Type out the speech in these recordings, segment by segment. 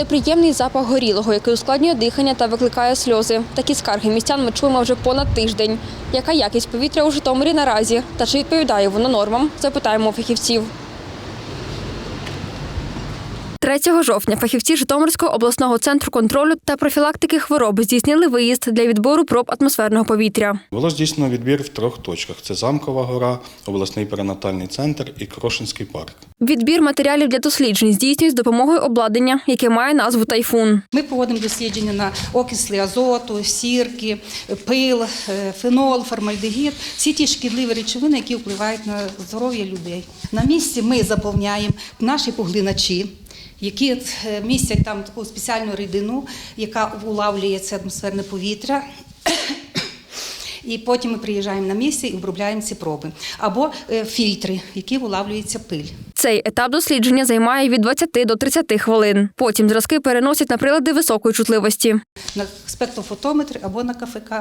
Неприємний запах горілого, який ускладнює дихання та викликає сльози. Такі скарги містян ми чуємо вже понад тиждень. Яка якість повітря у Житомирі наразі? Та чи відповідає воно нормам? Запитаємо фахівців. 3 жовтня фахівці Житомирського обласного центру контролю та профілактики хвороб здійснили виїзд для відбору проб атмосферного повітря. Було здійснено відбір в трьох точках: це Замкова гора, обласний перинатальний центр і Крошинський парк. Відбір матеріалів для досліджень здійснюють з допомогою обладнання, яке має назву тайфун. Ми проводимо дослідження на окисли азоту, сірки, пил, е, фенол, формальдегід – всі ті шкідливі речовини, які впливають на здоров'я людей. На місці ми заповняємо наші поглиначі, які е, містять там таку спеціальну рідину, яка улавлює це атмосферне повітря. І потім ми приїжджаємо на місце і обробляємо ці проби. Або е, фільтри, які улавлюється пиль. Цей етап дослідження займає від 20 до 30 хвилин. Потім зразки переносять на прилади високої чутливості. на спектрофотометр або на КФК.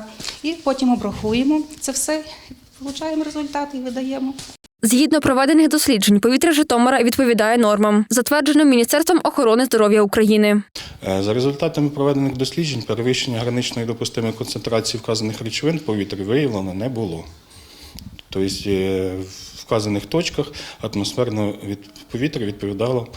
І потім обрахуємо це все, получаємо результати і видаємо. Згідно проведених досліджень, повітря Житомира відповідає нормам, затвердженим Міністерством охорони здоров'я України. Е, За результатами проведених досліджень перевищення граничної допустимої концентрації вказаних речовин в повітрі виявлено не було. Тобто е, в вказаних точках атмосферне повітря відповідало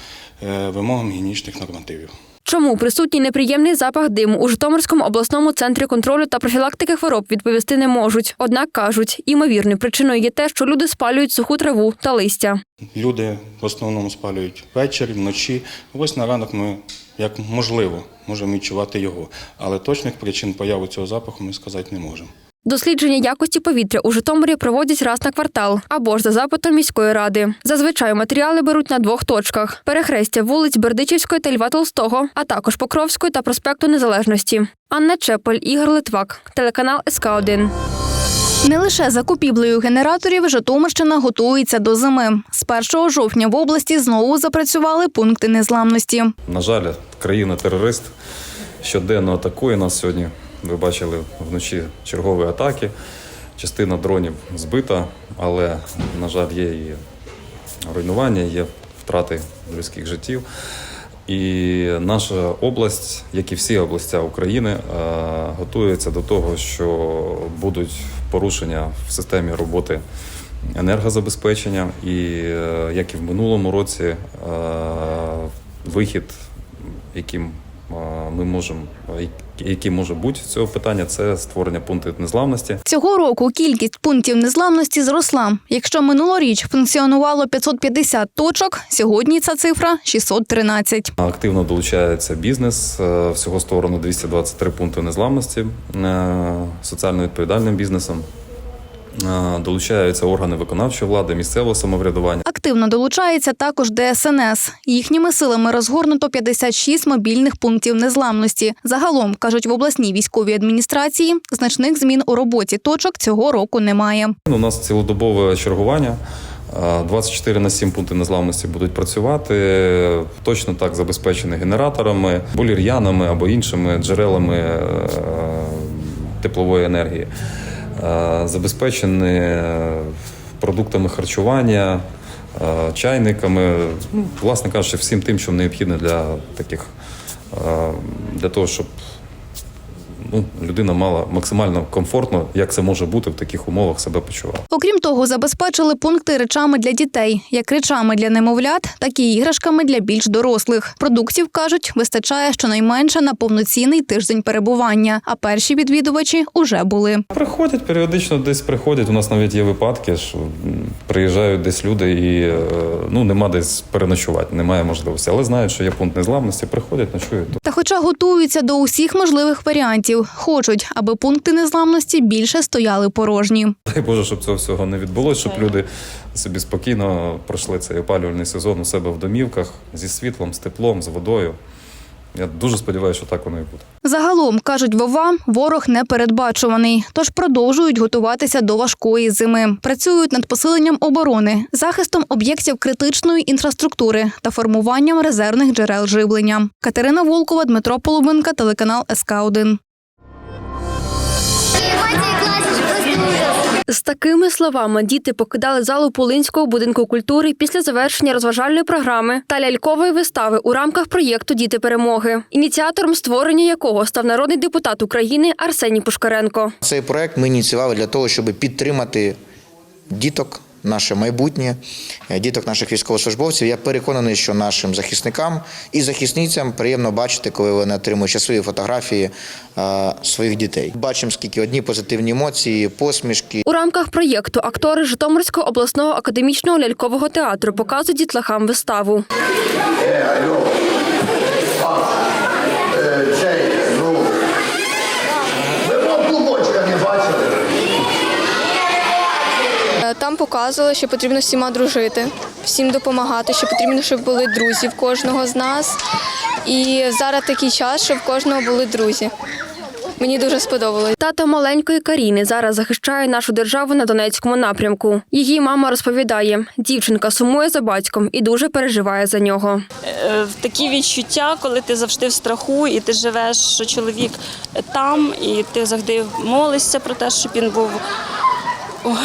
е, вимогам гігієнічних нормативів. Чому присутній неприємний запах диму у Житомирському обласному центрі контролю та профілактики хвороб відповісти не можуть. Однак кажуть, імовірною причиною є те, що люди спалюють суху траву та листя. Люди в основному спалюють ввечері, вночі. Ось на ранок ми, як можливо, можемо відчувати його. Але точних причин появи цього запаху ми сказати не можемо. Дослідження якості повітря у Житомирі проводять раз на квартал або ж за запитом міської ради. Зазвичай матеріали беруть на двох точках: перехрестя вулиць Бердичівської та Льва Толстого, а також Покровської та проспекту Незалежності. Анна Чепель, Ігор Литвак, телеканал СК 1 Не лише закупівлею генераторів Житомирщина готується до зими. З 1 жовтня в області знову запрацювали пункти незламності. На жаль, країна-терорист щоденно атакує нас сьогодні. Ви бачили вночі чергові атаки. Частина дронів збита, але, на жаль, є і руйнування, є втрати людських життів. І наша область, як і всі області України, е, готується до того, що будуть порушення в системі роботи енергозабезпечення. І е, як і в минулому році, е, вихід, яким ми можемо, який може бути з цього питання, це створення пунктів незламності. Цього року кількість пунктів незламності зросла. Якщо минулоріч функціонувало 550 точок, сьогодні ця цифра 613. Активно долучається бізнес. Е, Всього створено 223 пункти незламності е, соціально відповідальним бізнесом. Долучаються органи виконавчої влади, місцевого самоврядування. Активно долучається також ДСНС. Їхніми силами розгорнуто 56 мобільних пунктів незламності. Загалом кажуть в обласній військовій адміністрації, значних змін у роботі точок цього року немає. У нас цілодобове чергування. Е, 24 на 7 пункти незламності будуть працювати. Точно так забезпечені генераторами, булір'янами або іншими джерелами е, теплової енергії. Е, Забезпечені е, продуктами харчування, е, чайниками, ну, власне кажучи, всім тим, що необхідно для таких для того, щоб ну, людина мала максимально комфортно, як це може бути в таких умовах, себе почувала. Окрім того, забезпечили пункти речами для дітей, як речами для немовлят, так і іграшками для більш дорослих. Продуктів кажуть, вистачає щонайменше на повноцінний тиждень перебування. А перші відвідувачі уже були. Приходять періодично, десь приходять. У нас навіть є випадки, що приїжджають десь люди і е, ну нема десь переночувати, немає можливості, але знають, що є пункт незламності, приходять, ночують. Та, хоча готуються до усіх можливих варіантів, хочуть, аби пункти незламності більше стояли порожні. Дай Боже, щоб цього всього не відбулося, щоб люди собі спокійно пройшли цей опалювальний сезон у себе в домівках зі світлом, з теплом, з водою. Я дуже сподіваюся, що так воно і буде. Загалом кажуть вова, ворог непередбачуваний, тож продовжують готуватися до важкої зими. Працюють над посиленням оборони, захистом об'єктів критичної інфраструктури та формуванням резервних джерел живлення. Катерина Волкова, Дмитро Полубинка, телеканал СК 1 З такими словами діти покидали залу Полинського будинку культури після завершення розважальної програми та лялькової вистави у рамках проєкту Діти перемоги, ініціатором створення якого став народний депутат України Арсеній Пушкаренко. Цей проект ми ініціювали для того, щоб підтримати діток, наше майбутнє, е, діток наших військовослужбовців. Я переконаний, що нашим захисникам і захисницям приємно бачити, коли вони отримують щасливі фотографії е, своїх дітей. Бачимо, скільки одні позитивні емоції, посмішки. У рамках проєкту актори Житомирського обласного академічного лялькового театру показують дітлахам виставу. Е, Там показували, що потрібно всіма дружити, всім допомагати, що потрібно, щоб були друзі в кожного з нас. І зараз такий час, щоб в кожного були друзі. Мені дуже сподобалось. Тато маленької Каріни зараз захищає нашу державу на Донецькому напрямку. Її мама розповідає, дівчинка сумує за батьком і дуже переживає за нього. Е, такі відчуття, коли ти завжди в страху, і ти живеш, що чоловік там, і ти завжди молишся про те, щоб він був. Ой,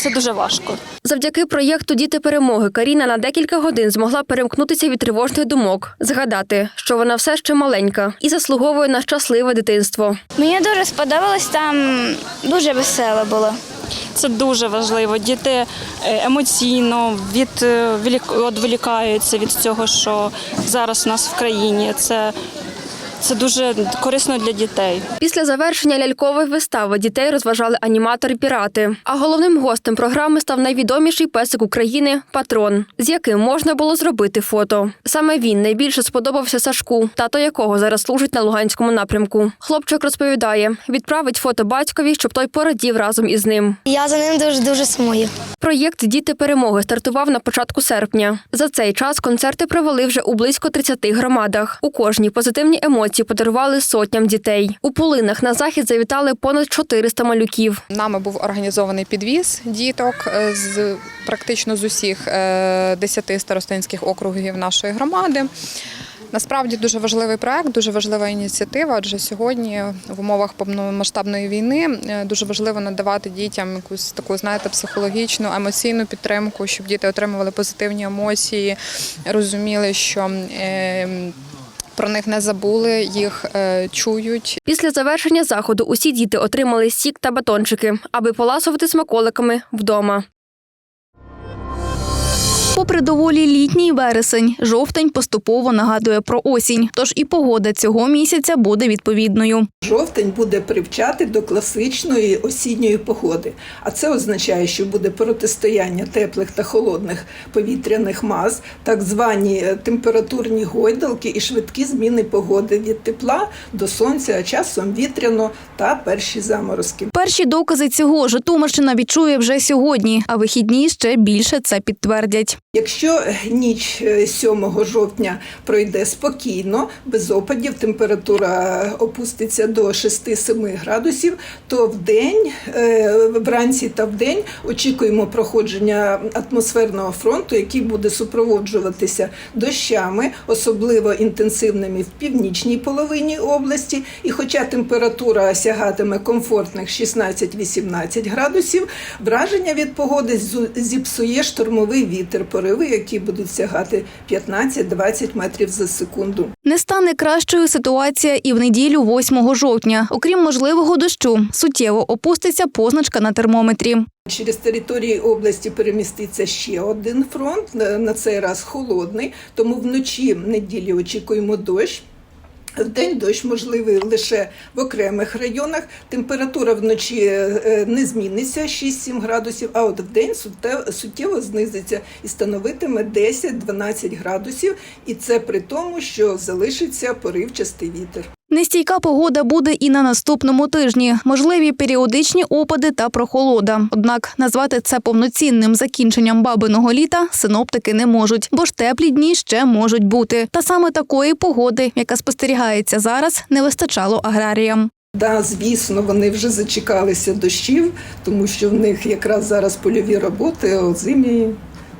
це дуже важко. Завдяки проєкту Діти перемоги Каріна на декілька годин змогла перемкнутися від тривожних думок, згадати, що вона все ще маленька і заслуговує на щасливе дитинство. Мені дуже сподобалось, там дуже весело було. Це дуже важливо. Діти е, емоційно від, е, відволікаються від цього, що зараз у нас в країні. Це, це дуже корисно для дітей. Після завершення лялькової вистави дітей розважали аніматори-пірати. А головним гостем програми став найвідоміший песик України патрон, з яким можна було зробити фото. Саме він найбільше сподобався Сашку, тато якого зараз служить на Луганському напрямку. Хлопчик розповідає, відправить фото батькові, щоб той порадів разом із ним. Я за ним дуже дуже сумую. Проєкт Діти перемоги стартував на початку серпня. За цей час концерти провели вже у близько 30 громадах. У кожній позитивні емоції подарували сотням дітей. У Полинах на захід завітали понад 400 малюків. Нами був організований підвіз діток е, з практично з усіх е, 10 старостинських округів нашої громади. Насправді дуже важливий проект, дуже важлива ініціатива. Адже сьогодні в умовах повномасштабної війни е, дуже важливо надавати дітям якусь таку, знаєте, психологічну, емоційну підтримку, щоб діти отримували позитивні емоції, розуміли, що е, про них не забули, їх е, чують Після завершення заходу усі діти отримали сік та батончики, аби поласувати смаколиками вдома. Попри доволі літній вересень, жовтень поступово нагадує про осінь. Тож і погода цього місяця буде відповідною. Жовтень буде привчати до класичної осінньої погоди, а це означає, що буде протистояння теплих та холодних повітряних мас, так звані е, температурні гойдалки і швидкі зміни погоди від тепла до сонця, а часом вітряно та перші заморозки. Перші докази цього Житомирщина відчує вже сьогодні, а вихідні ще більше це підтвердять. Якщо ніч е, 7 жовтня пройде спокійно, без опадів, температура опуститься до 6-7 градусів, то в день, е, вранці та в день очікуємо проходження атмосферного фронту, який буде супроводжуватися дощами, особливо інтенсивними в північній половині області. І хоча температура сягатиме комфортних 16-18 градусів, враження від погоди зіпсує штормовий вітер, пориви, які будуть сягати 15-20 метрів за секунду. Не стане кращою ситуація і в неділю 8 жовтня. Окрім можливого дощу, суттєво опуститься позначка на термометрі. Через території області переміститься ще один фронт, на цей раз холодний, тому вночі неділі очікуємо дощ. Вдень дощ можливий лише в окремих районах. Температура вночі е, не зміниться 6-7 градусів, а от вдень суте- суттєво знизиться і становитиме 10-12 градусів. І це при тому, що залишиться поривчастий вітер. Нестійка погода буде і на наступному тижні. Можливі періодичні опади та прохолода. Однак назвати це повноцінним закінченням бабиного літа синоптики не можуть, бо ж теплі дні ще можуть бути. Та саме такої погоди, яка спостерігається зараз, не вистачало аграріям. Да, звісно, вони вже зачекалися дощів, тому що в них якраз зараз польові роботи озимі.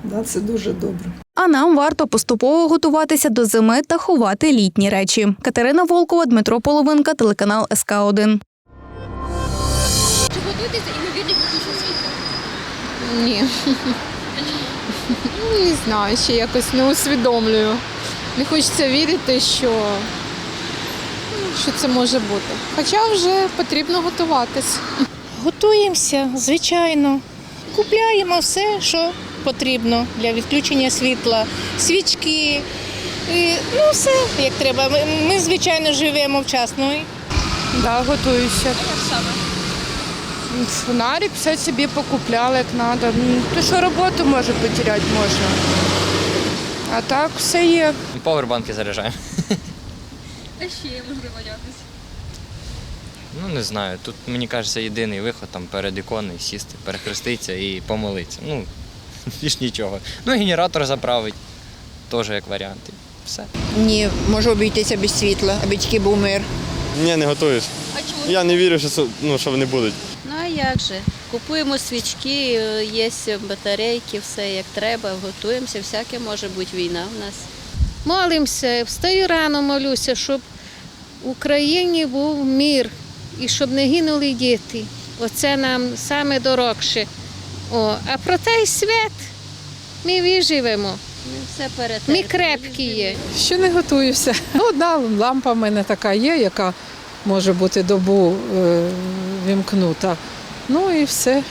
Да, це дуже добре. А нам варто поступово готуватися до зими та ховати літні речі. Катерина Волкова, Дмитро Половинка, телеканал СК 1 готуєтеся імовірних відключень світла? Ні. Ну, Не знаю, ще якось не усвідомлюю. Не хочеться вірити, що, що це може бути. Хоча вже потрібно готуватись. Готуємося, звичайно. Купляємо все, що потрібно для відключення світла, свічки, і, ну все як треба. Ми, ми, звичайно, живемо вчасно. Да, готуюся. Фонарик все собі покупляли, як треба. То що роботу може потеряти можна. А так все є. Повербанки заряджаємо. А ще можливо якось. Ну не знаю. Тут мені кажеться єдиний виход там перед іконою сісти, перехреститися і помолитися. Ну, більш нічого. Ну, генератор заправить, теж як варіант. І Все. Ні, можу обійтися без світла, аби тільки був мир. Ні, не готуюсь. А чому? Я не вірю, що, це- ну, що вони будуть. Ну а як же? Купуємо свічки, є батарейки, все як треба, готуємося, всяке може бути війна в нас. Молимося, встаю рано, молюся, щоб в Україні був мир і щоб не гинули діти. Оце нам саме дорогше. О, а про той свят ми виживемо. Ми все Ми крепкі є. Ще не готуюся. Ну, одна лампа в мене така є, яка може бути добу е, вімкнута. Ну і все.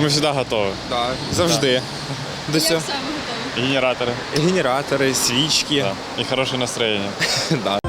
Ми завжди готові. Так. Завжди. До цього. Генератори. Генератори, свічки. І хороше настроєння. Да.